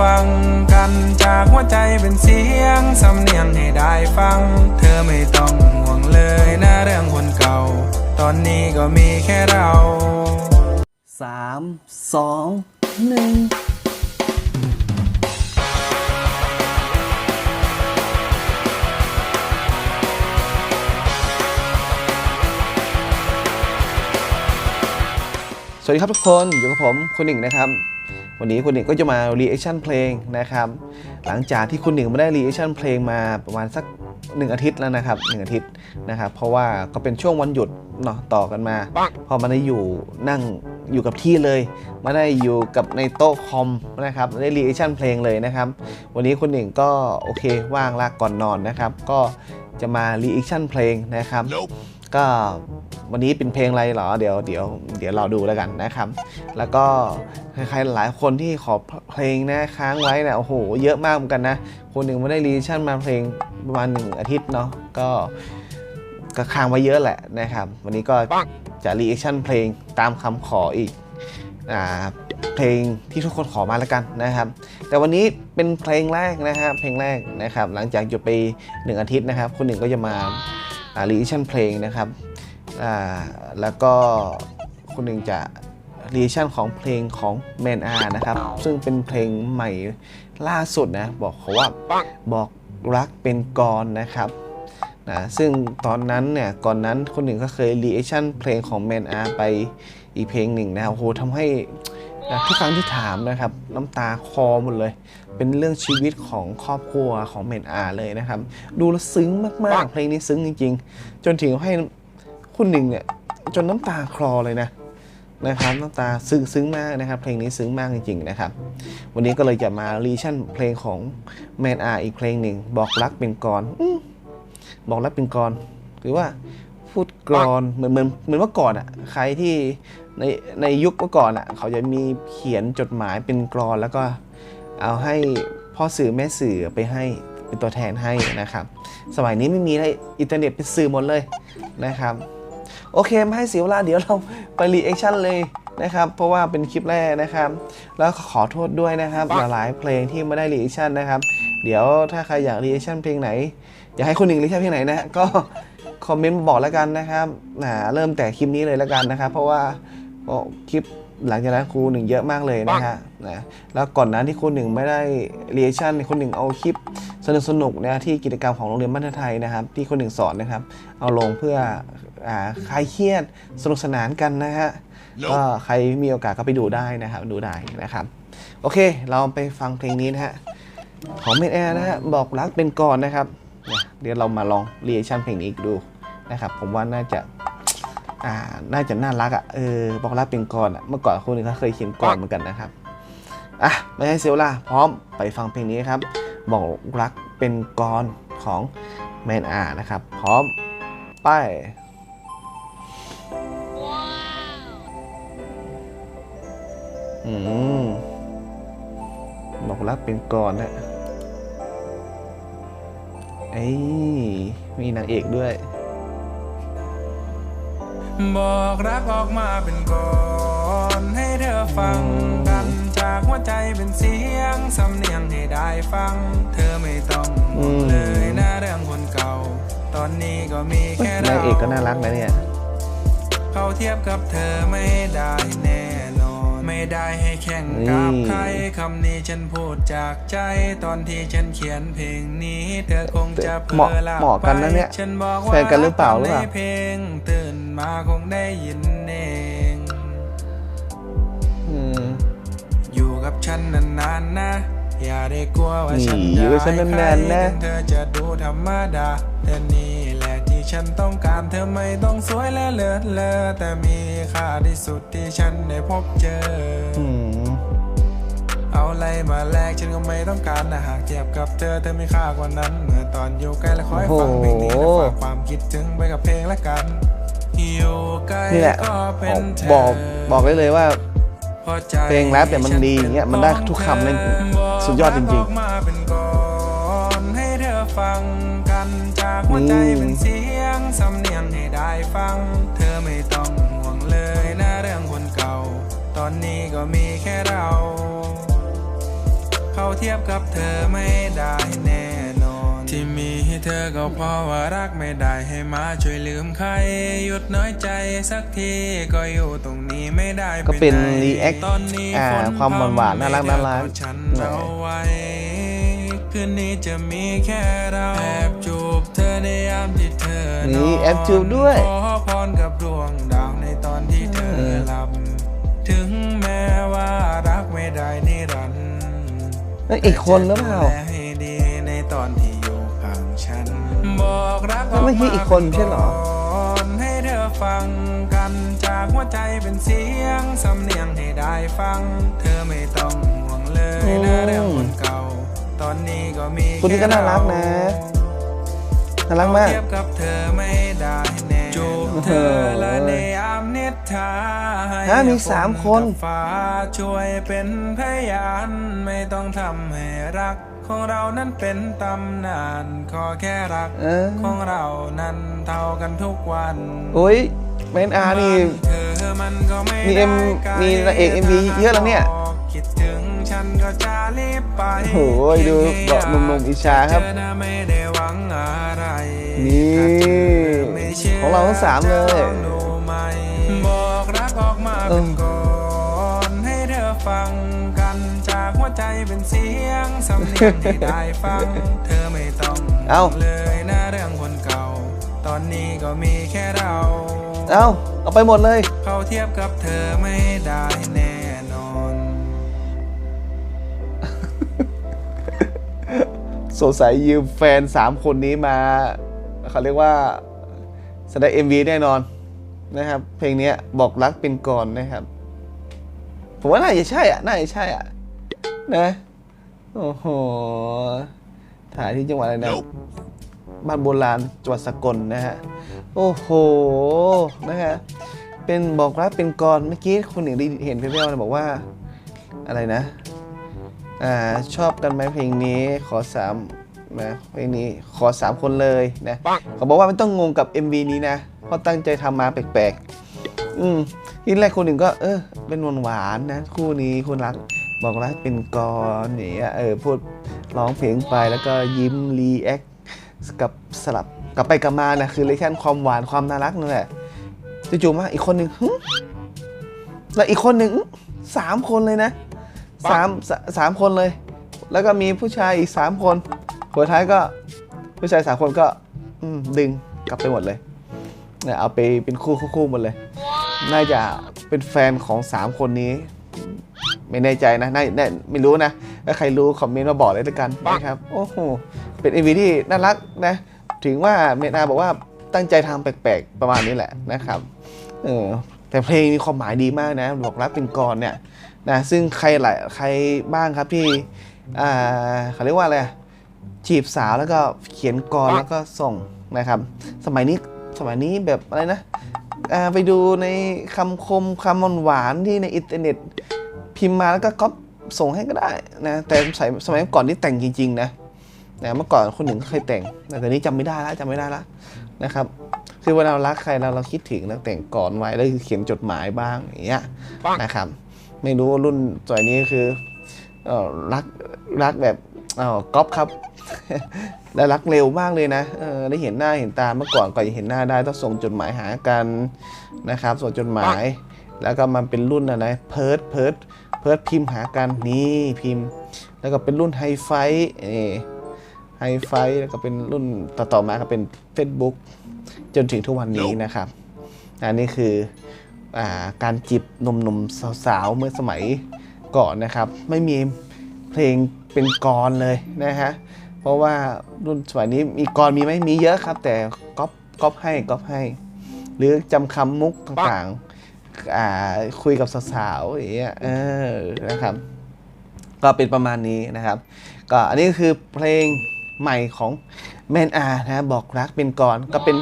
ฟังกันจากหัวใจเป็นเสียงสำเนียงให้ได้ฟัง เธอไม่ต้องห่วงเลยนะเรื่องคนเก่า ตอนนี้ก็มีแค่เราสามสองหนึ่งสวัสดีครับทุกคน อยู่กับผมคุณหนึ่งนะครับ วันนี้คุณหนึ่งก็จะมา reaction เพลงนะครับ หลังจากที่คุณหนึ่งไม่ได้ reaction เพลงมาประมาณสัก 1 อาทิตย์แล้วนะครับ 1 อาทิตย์นะครับ เพราะว่าก็เป็นช่วงวันหยุดเนาะต่อกันมา พอมาได้อยู่นั่งอยู่กับที่เลยมาได้อยู่กับในโต๊ะคอมนะครับได้ reaction เพลงเลยนะครับ วันนี้คุณหนึ่งก็โอเคว่างลากก่อนนอนนะครับ ก็จะมา reaction เพลงนะครับ ก็วันนี้เป็นเพลงอะไรเหรอเดี๋ยวเดี๋ยวเดี๋ยวเราดูแล้วกันนะครับ แล้วก็ใครๆหลายคนที่ขอเพลงนะค้างไว้นะโอ้โห เยอะมากเหมือนกันนะ คนหนึ่งไม่ได้รีชั่นมาเพลงประมาณหนึ่งอาทิตย์เนาะก็ก็ค้างไว้เยอะแหละนะครับ วันนี้ก็จะรีแอคชั่นเพลงตามคำขออีกอ่าเพลงที่ทุกคนขอมาแล้วกันนะครับ แต่วันนี้เป็นเพลงแรกนะครับเพลงแรกนะครับ หลังจากหยุดไปหนึ่งอาทิตย์นะครับคนหนึ่งก็จะมา รีแอคชั่นเพลงนะครับแล้วก็คนหนึ่งจะรีชั่นของเพลงของแมนอานะครับ ซึ่งเป็นเพลงใหม่ล่าสุดนะบอกเขาว่าบอกรักเป็นกรนะครับนะซึ่งตอนนั้นเนี่ยก่อนนั้นคนหนึ่งก็เคยรีชั่นเพลงของแมนอาไปอีกเพลงหนึ่งนะครับโอ้โหทำให้ นะทุกครั้งที่ถามนะครับน้ำตาคลอหมดเลย เป็นเรื่องชีวิตของครอบครัวของเมนอาเลยนะครับ ดูแล้วซึ้งมากๆ เพลงนี้ซึ้งจริง ๆ จนถึงให้คุณหนึ่งเนี่ยจนน้ำตาคลอเลยนะนะครับน้ำตาซึ้งซึ้งมากนะครับ เพลงนี้ซึ้งมากจริงๆนะครับ วันนี้ก็เลยจะมารีชั่นเพลงของแมนอาอีกเพลงหนึ่งบอกรักเป็นกรอบอกรักเป็นกรหรือว่า พูดกรอนเหมือนเหมือนเหมือนเมื่อก่อนอะใครที่ในในยุคเมื่อก่อนอะ เขาจะมีเขียนจดหมายเป็นกรอนแล้วก็เอาให้พ่อสื่อแม่สื่อไปให้เป็นตัวแทนให้นะครับ สมัยนี้ไม่มีอะไรอินเทอร์เน็ตเป็นสื่อหมดเลยนะครับ โอเคไม่ให้เสียเวลาเดี๋ยวเราไปรีแอคชั่นเลยนะครับ เพราะว่าเป็นคลิปแรกนะครับ แล้วขอโทษด้วยนะครับหลายๆเพลงที่ไม่ได้รีแอคชั่นนะครับ เดี๋ยวถ้าใครอยากรีแอคชั่นเพลงไหน อยากให้คนหนึ่งรีแอคชั่นเพลงไหนนะก็ คอมเมนต์มาบอกแล้วกันนะครับอ่าเริ่มแต่คลิปนี้เลยแล้วกันนะครับ เพราะว่าคลิปหลังจากนั้นครูหนึ่งเยอะมากเลยนะฮะนะแล้วก่อนหนั้นที่ครูหนึ่งไม่ได้เรีแอคชั่นครูหนึ่งเอาคลิปสนุกสนุกนะที่กิจกรรมของโรงเรียนบ้านไทยนะครับ ที่คนหนึ่งสอนนะครับ เอาลงเพื่ออคลายเครียดสนุกสนานกันนะฮะก็ใครมีโอกาสก็ไปดูได้นะครับดูได้นะครับ โอเค เราไปฟังเพลงนี้นะฮะของเมดแอร์นะฮะบอกรักเป็นก่อนนะครับ เดี๋ยวเรามาลองเรียชั่นเพลงนี้ดู นะครับผมว่าน่าจะอ่าน่าจะน่ารักอะเออบอกรักเป็นก่อนอะเมื่อก่อนคนหนึ่งเขาเคยเขียนก่อนเหมือนกันนะครับอะไม่ให้เสียเวลาพร้อมไปฟังเพลงนี้ครับ บอกรักเป็นกรของแมนอานะครับ พร้อมไปอืมบอกรักเป็นกรนะเอ้ยมีนางเอกด้วย บอกรักออกมาเป็นก่อนให้เธอฟังกัน จากหัวใจเป็นเสียงสำเนียงให้ได้ฟัง เธอไม่ต้องห่วงเลยนะเรื่องคนเก่า ตอนนี้ก็มีแค่นาเรางเอกก็น่ารักนะเนี่ยเขาเทียบกับเธอไม่ได้แน่นอน ไม่ได้ให้แข่งกับใครคำนี้ฉันพูดจากใจ ตอนที่ฉันเขียนเพลงนี้ เธอคงจะเผลเหมาะอหลับเหมาะกันนะเนี่ยไปฉันบอกว่าแฟนกันหรือเปล่าหรือเปล่าในเพลงตื่น มาคงได้ยินเองอืมอยู่กับฉันนานๆนะ อย่าได้กลัวว่าฉันนี่อยู่กับฉันนานๆนะใครถึงเธอจะดูธรรมดาแต่นี่แหละที่ฉันต้องการเธอไม่ต้องสวยและเลิศเลอแต่มีค่าที่สุดที่ฉันได้พบเจอออืมเอาอะไรมาแลกฉันก็ไม่ต้องการนะหากเทียบกับเธอเธอมีค่ากว่านั้น เมื่อตอนอยู่ใกล้และคอยฟังเพลงนี้และฝากความคิดถึงไปกับเพลงละกันอยู่ใกล้ นี่แหละก็เป็นเธอบอกบอกได้เลยว่าพอใจเพลงแรปเนี่ยมันดีอย่างเงี้ยมันได้ทุกคำเลยสุดยอดจริงๆบอกมาเป็นก่อนให้เธอฟังกันจากหัวใจเป็นเสียงสำเนียงให้ได้ฟัง เธอไม่ต้องห่วงเลยนะเรื่องคนเก่า ตอนนี้ก็มีแค่เรา เขาเทียบกับเธอไม่ได้แน่นอนที่มีให้เธ อก็เพราะว่ารักไม่ได้ให้มาช่วยลืมใคร หยุดน้อยใจสักทีก็อยู่ตรงนี้ไม่ได้ก็เป็นไห react ตอนนี้อ่าฝนความหวานๆน่ารักน่ารักเธอฉันเอาไว้คืนนี้จะมีแค่เราแอบจูบเธอในยามที่เธอนอนนี่แอบจูบด้วยขอพรกับดวงดาวในตอนที่เธอหลับ ถึงแม้ว่ารักไม่ได้นิรันดร์นั่นอีกคนหรือเปล่าแต่จะดูแลให้ดีในตอนที่ รักไม่ใช่อีกคนใช่เหรอนให้เธอฟังกันจากหัวใจเป็นเสียงสำเนียงให้ได้ฟัง เธอไม่ต้องห่วงเลยนะเรื่องคนเก่า ตอนนี้ก็มีคนนี้ก็น่ารักนะน่ารักมากเทียบกับเธอไม่ได้แน่จูบเธอและในยามนิทราให้ฮะมีสามคนกับฟ้าช่วยเป็นพยานไม่ต้องทำให้รัก ของเรานั้นเป็นตำนานขอแค่รักเออ ของเรานั้นเท่ากันทุกวันโอ้ยเมนอาร์นี่ เธอมันก็ไม่มี M ได้ไกลมีนางเอก MV เยอะแล้วเนี่ยคิดถึงฉันก็จะรีบไปโอ้ยดูเบาะหนุ่มๆอิจฉาครับเจอหน้าไม่ได้หวังอะไรนี่ถ้าเธอไม่เชื่ของเราทั้งสามเลยจะองดูไหมบอกรักออกมาเป็นก่อ เป็นเสียงสำเนียงที่ได้ฟัง เธอไม่ต้องเอ้า เลยนะเรื่องคนเก่า ตอนนี้ก็มีแค่เรา เอ้าเอาไปหมดเลย เขาเทียบกับเธอไม่ได้แน่นอน สงสัยยืมแฟนสามคนนี้มาเขาเรียกว่าแสดง MV แน่นอนนะครับ เพลงเนี้ยบอกรักเป็นก่อนนะครับ ผมว่าน่าจะใช่อะ น่าจะใช่อะ นะ โอ้โห ถ่ายที่จังหวัดอะไรนะ บ้านโบราณจังหวัดสกลนะฮะ โอ้โห นะฮะ เป็นบอกรักเป็นก่อนเมื่อกี้คุณหนึ่งได้เห็นเพื่อนๆนะบอกว่า อะไรนะ อ่า ชอบกันไหมเพลงนี้ ขอสามนะเพลงนี้ขอสามคนเลยนะเขาบอกว่าไม่ต้องงงกับ MV นี้นะ เพราะตั้งใจทำมาแปลกๆ อืมทีแรกคนหนึ่งก็ เออ เป็นหวานหวานๆนะ คู่นี้คุณรัก บอกรักเป็นกรอย่างเงี้ยเออพูดร้องเพลงไปแล้วก็ยิ้มรีแอคกับสลับกลับไปกลับมานะคือเลชั่นความหวานความน่ารักนั่นแหละจู่ๆมาอีกคนหนึ่งหึแล้วอีกคนหนึ่งหึสามคนเลยนะสามสาสามคนเลย แล้วก็มีผู้ชายอีกสามคนหัวท้ายก็ผู้ชายสามคนก็อืมดึงกลับไปหมดเลยเนี่ยเอาไปเป็นคู่คู่คู่หมดเลย น่าจะเป็นแฟนของสามคนนี้ ไม่แน่ใจนะน่าน่าไม่รู้นะถ้าใครรู้คอมเมนต์มาบอกเลยด้วยกันนะครับโอ้โหเป็นเอวีที่น่ารักนะถึงว่าเมนาบอกว่าตั้งใจทำแปลกๆประมาณนี้แหละนะครับเออแต่เพลงมีความหมายดีมากนะบอกรักเป็นกรเนี่ยนะซึ่งใครหลายใครบ้างครับที่อ่าเขาเรียกว่าอะไรอะจีบสาวแล้วก็เขียนกรแล้วก็ส่งนะครับ สมัยนี้สมัยนี้แบบอะไรนะอ่าไปดูในคำคมคำหวานๆที่ในอินเทอร์เน็ต พิมพ์มาแล้วก็ก๊อปส่งให้ก็ได้นะแต่สมัยสมัยก่อนที่แต่งจริงๆนะนะเมื่อก่อนคนหนึ่งก็เคยแต่งแต่ตอนนี้จำไม่ได้แล้วจำไม่ได้แล้วนะครับคือเวลาเรารักใครเราเราคิดถึงแล้วแต่งก่อนไว้แล้วเขียนจดหมายบ้างอย่างเงี้ยนะครับ ไม่รู้ว่ารุ่นสมัยนี้คือเอ่อรักรักแบบเอ๋อก๊อปครับ และรักเร็วมากเลยนะเออได้เห็นหน้าเห็นตาเมื่อก่อนก่อนจะเห็นหน้าได้ต้องส่งจดหมายหากันนะครับ ส่งจดหมาย แล้วก็มันเป็นรุ่นอะไรเพิร์ดเพิร์ด เพิร์ดพิมพ์หากันนี่พิมพ์ แล้วก็เป็นรุ่นไฮไฟไฮไฟแล้วก็เป็นรุ่นต่อๆมาก็เป็น Facebook จนถึงทุกวันนี้นะครับ อันนี้คืออการจีบหนุ่มๆสาวๆ เมื่อสมัยก่อนนะครับ ไม่มีเพลงเป็นกรเลยนะฮะเพราะว่ารุ่นสมัยนี้มีกรมีไหมมีเยอะครับ แต่ก๊อปก๊อปให้ก๊อปให้ หรือจำคำมุกต่างๆ คุยกับสาวๆอย่างเงี้ยเออนะครับ ก็เป็นประมาณนี้นะครับ ก็อันนี้ก็คือเพลงใหม่ของแมนอานะบอกรักเป็นก่อนก็เป็น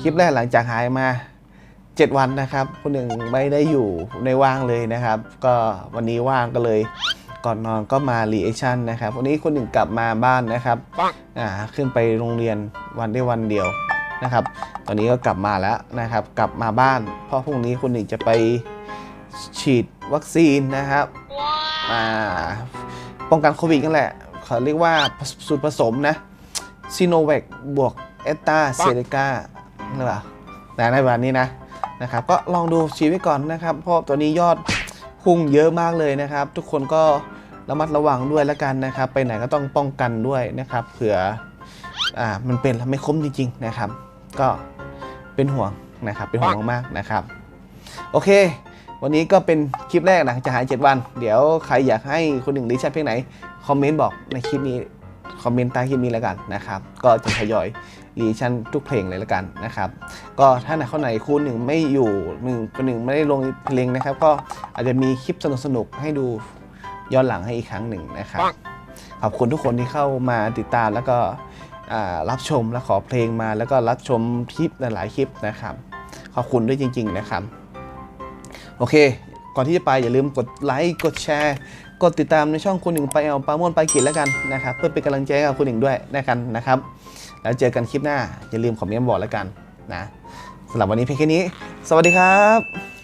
คลิปแรกหลังจากหายมา 7 วันนะครับคนหนึ่งไม่ได้อยู่ในว่างเลยนะครับ ก็วันนี้ว่างก็เลยก่อนนอนก็มารีแอคชั่นนะครับวันนี้คนหนึ่งกลับมาบ้านนะครับอ่าขึ้นไปโรงเรียนวันได้วันเดียว นะครับ ตอนนี้ก็กลับมาแล้วนะครับ กลับมาบ้าน เพราะพรุ่งนี้คนหนึ่งจะไปฉีดวัคซีนนะครับอ่าป้องกันโควิดกันแหละเขาเรียกว่าสูตรผสมนะซีโนแวคบวกเอตตาเซเ c กาหรือเปล่าแต่ในวันนี้นะนะครับ ก็ลองดูชีวิตก่อนนะครับ เพราะตัวนี้ยอดพุ่งเยอะมากเลยนะครับ ทุกคนก็ระมัดระวังด้วยแล้วกันนะครับ ไปไหนก็ต้องป้องกันด้วยนะครับเผื่อ อ่ามันเป็นแล้วไม่คุ้มจริง ๆ นะครับ ก็เป็นห่วงนะครับเป็นห่วงมากๆนะครับ โอเค วันนี้ก็เป็นคลิปแรกหลังจากหาย 7 วัน เดี๋ยวใครอยากให้คนหนึ่งรีแชทเพลงไหน คอมเมนต์บอกในคลิปนี้คอมเมนต์ใต้คลิปนี้แล้วกันนะครับ ก็จะทยอยรีชั่นทุกเพลงเลยแล้วกันนะครับ ก็ถ้าไหนคนไหนคู่หนึ่งไม่อยู่หนึ่งคนหนึ่งไม่ได้ลงเพลงนะครับ ก็อาจจะมีคลิปสนุกๆให้ดูย้อนหลังให้อีกครั้งหนึ่งนะครับ ขอบคุณทุกคนที่เข้ามาติดตามแล้วก็ รับชมและขอเพลงมาแล้วก็รับชมคลิปหลายๆคลิปนะครับ ขอบคุณด้วยจริง ๆ นะครับ โอเค ก่อนที่จะไปอย่าลืมกดไลค์กดแชร์กดติดตามในช่องคุณหนึ่งไปเอาปลาโมนไปกินแล้วกันนะครับ เพื่อเป็นกำลังใจให้กับคุณหนึ่งด้วยนะครับนะครับ แล้วเจอกันคลิปหน้า อย่าลืมคอมเมนต์บอกแล้วกันนะสำหรับวันนี้เพียงแค่นี้ สวัสดีครับ